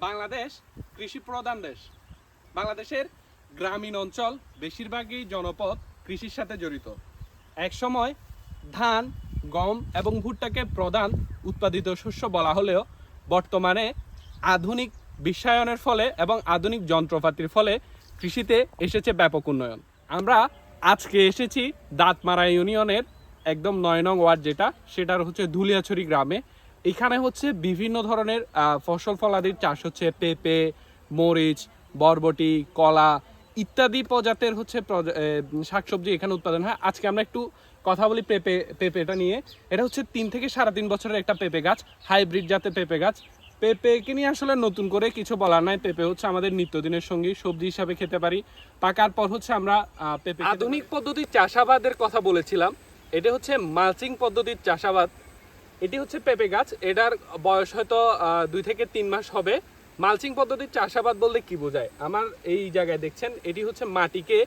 বাংলাদেশ কৃষি প্রধান দেশ। বাংলাদেশের গ্রামীণ অঞ্চল বেশিরভাগই জনপদ কৃষির সাথে জড়িত। একসময় ধান, গম এবং ভুট্টাকে প্রধান উৎপাদিত শস্য বলা হলেও বর্তমানে আধুনিক বিশ্বায়নের ফলে এবং আধুনিক যন্ত্রপাতির ফলে কৃষিতে এসেছে ব্যাপক উন্নয়ন। আমরা আজকে এসেছি দাঁতমারা ইউনিয়নের একদম নয় নং ওয়ার্ড যেটা, সেটার হচ্ছে ধুলিয়াছড়ি গ্রামে। এখানে হচ্ছে বিভিন্ন ধরনের ফসল ফলাদির চাষ হচ্ছে, পেঁপে, মরিচ, বরবটি, কলা ইত্যাদি প্রজাতের হচ্ছে শাকসবজি এখানে উৎপাদন হয়। আজকে আমরা একটু কথা বলি পেঁপে, পেঁপেটা নিয়ে। এটা হচ্ছে তিন থেকে সাড়ে তিন বছরের একটা পেঁপে গাছ, হাইব্রিড জাতের পেঁপে গাছ। পেঁপেকে নিয়ে আসলে নতুন করে কিছু বলার নাই। পেঁপে হচ্ছে আমাদের নিত্যদিনের সঙ্গী, সবজি হিসাবে খেতে পারি। পাকার পর হচ্ছে আমরা পেঁপে আধুনিক পদ্ধতির চাষাবাদের কথা বলেছিলাম। এটা হচ্ছে মালচিং পদ্ধতির চাষাবাদ। এটি হচ্ছে পেঁপে গাছ। এটার বয়স হয়তো দুই থেকে তিন মাস হবে। মালচিং পদ্ধতির চাষাবাদ বলতে কি বোঝায়? আমার এই জায়গায় দেখছেন, এটি হচ্ছে মাটিকে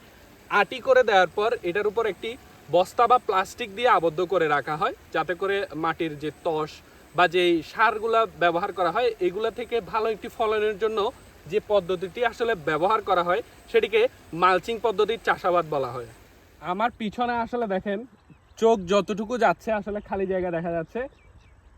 আটি করে দেওয়ার পর এটার উপর একটি বস্তা বা প্লাস্টিক দিয়ে আবদ্ধ করে রাখা হয়, যাতে করে মাটির যে তস বা যে সারগুলা ব্যবহার করা হয়, এগুলা থেকে ভালো একটি ফলনের জন্য যে পদ্ধতিটি আসলে ব্যবহার করা হয়, সেটিকে মালচিং পদ্ধতির চাষাবাদ বলা হয়। আমার পিছনে আসলে দেখেন, চোখ যতটুকু যাচ্ছে আসলে খালি জায়গা দেখা যাচ্ছে।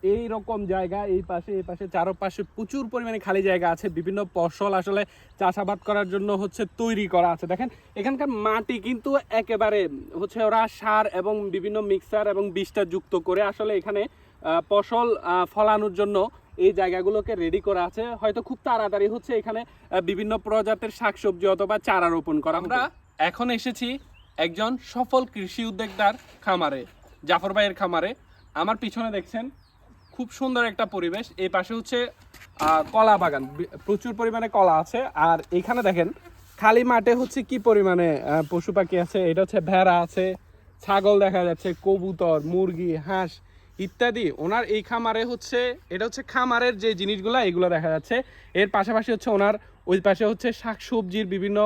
এই রকম জায়গা এই পাশে এই পাশে চারপাশে প্রচুর পরিমাণে খালি জায়গা আছে বিভিন্ন ফসল আসলে চাষাবাদ করার জন্য হচ্ছে তৈরি করা আছে। দেখেন এখানকার মাটি কিন্তু একেবারে হচ্ছে ওরা সার এবং বিভিন্ন মিক্সার এবং বিষটা যুক্ত করে আসলে এখানে ফসল ফলানোর জন্য এই জায়গাগুলোকে রেডি করা আছে। হয়তো খুব তাড়াতাড়ি হচ্ছে এখানে বিভিন্ন প্রজাতির শাকসবজি অথবা চারা রোপণ করা। আমরা এখন এসেছি একজন সফল কৃষি উদ্যোক্তার খামারে জাফর ভাইয়ের খামারে। আমার পিছনে দেখছেন খুব সুন্দর একটা পরিবেশ। এই পাশে হচ্ছে কলা বাগান। প্রচুর পরিমাণে কলা আছে। আর এখানে দেখেন, খালি মাঠে হচ্ছে কি পরিমাণে পশু পাখি আছে। এটা হচ্ছে ভেড়া আছে, ছাগল দেখা যাচ্ছে, কবুতর, মুরগি, হাঁস ইত্যাদি। ওনার এই খামারে হচ্ছে, এটা হচ্ছে খামারের যে জিনিসগুলো, এগুলো দেখা যাচ্ছে। এর পাশাপাশি হচ্ছে ওনার, ওই পাশে হচ্ছে শাকসবজির বিভিন্ন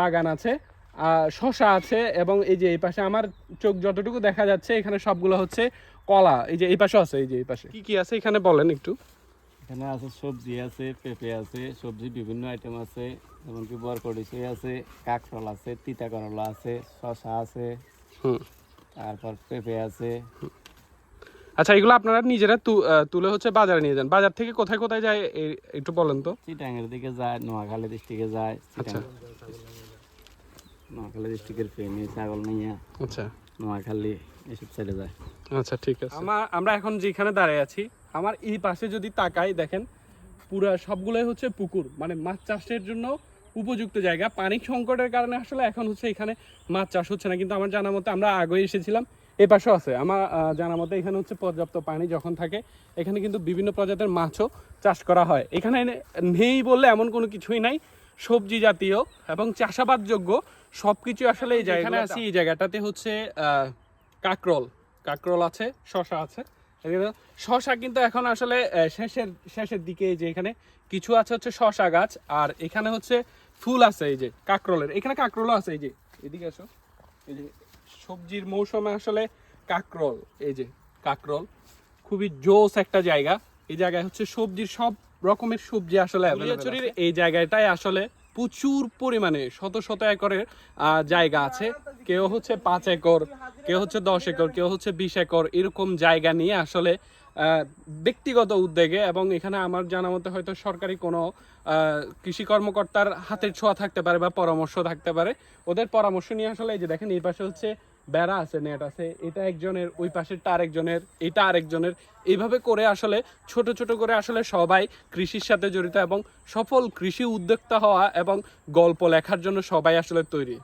বাগান আছে শশা আছে এবং এই যে এই পাশে আমার চোখ যতটুকু দেখা যাচ্ছে, এখানে সবগুলো হচ্ছে কলা এই যে এই পাশে আছে এই যে এই পাশে। কি কি আছে এখানে বলেন একটু? এখানে আছে সবজি আছে পেঁপে আছে সবজি বিভিন্ন আইটেম আছে এমনকি বরকডিসই আছে কাঁকরোল আছে তিতা করলা আছে শশা আছে হুম। তারপর পেঁপে আছে। আচ্ছা এগুলো আপনারা নিজেরা তু- তুলে হচ্ছে বাজারে নিয়ে যান। বাজার থেকে কোথায় কোথায় যায় একটু বলেন তো। চিটাঙের দিকে যায় নোয়াখালী ডিস্ট্রিক্টে যায় আচ্ছা। নোয়াখালী ডিস্ট্রিক্টের ফেনি ছাগল নিয়ে আচ্ছা। নোয়াখালী এসব সাইডে যায়। আচ্ছা ঠিক আছে। আমার আমরা এখন যেখানে দাঁড়িয়ে আছি আমার এই পাশে যদি তাকাই দেখেন পুরো সবগুলোই হচ্ছে পুকুর। মানে মাছ চাষের জন্য উপযুক্ত জায়গা। পানি সংকটের কারণে আসলে এখন হচ্ছে এখানে মাছ চাষ হচ্ছে না কিন্তু আমার জানা মতে আমরা আগে এসেছিলাম। এই পাশেও আছে। আমার জানা মতে এখানে হচ্ছে পর্যাপ্ত পানি যখন থাকে এখানে কিন্তু বিভিন্ন প্রজাতির মাছও চাষ করা হয়। এখানে নেই বললে এমন কোনো কিছুই নাই। সবজি জাতীয় এবং চাষাবাদযোগ্য সব কিছু আসলে এই জায়গায় আছে এই জায়গাটাতে হচ্ছে কাকরোল। কাকরোল আছে শশা আছে। শশা কিন্তু এখন আসলে শেষের শেষের দিকে যে এখানে কিছু আছে হচ্ছে শশা গাছ আর এখানে হচ্ছে ফুল আছে এই যে কাকরোলের। এখানে কাকরোলও আছে এই যে এদিকে আসো। এই যে সবজির মৌসুমে আসলে কাকরোল এই যে কাকরোল। খুবই জোস একটা জায়গা। এই জায়গায় হচ্ছে সবজির সব রকমের সবজি আসলে ফুলিয়াছড়ির এই জায়গাটায় আসলে প্রচুর পরিমাণে শত শত একরের জায়গা আছে। কেউ হচ্ছে পাঁচ একর কেউ হচ্ছে দশ একর কেউ হচ্ছে বিশ একর এরকম জায়গা নিয়ে আসলে আহ, ব্যক্তিগত উদ্যোগে এবং এখানে আমার জানা মতে হয়তো সরকারি কোনো আহ, কৃষি কর্মকর্তার হাতের ছোঁয়া থাকতে পারে বা পরামর্শ থাকতে পারে। ওদের পরামর্শ নিয়ে আসলে এই যে দেখেন এই পাশে হচ্ছে বেড়া আছে, নেট আছে, এটা একজনের, ওই পাশেরটা আরেকজনের, এটা আরেকজনের। এইভাবে করে আসলে, ছোট ছোট করে আসলে সবাই কৃষির সাথে জড়িত এবং সফল কৃষি উদ্যোক্তা হওয়া এবং গল্প লেখার জন্য সবাই আসলে তৈরি।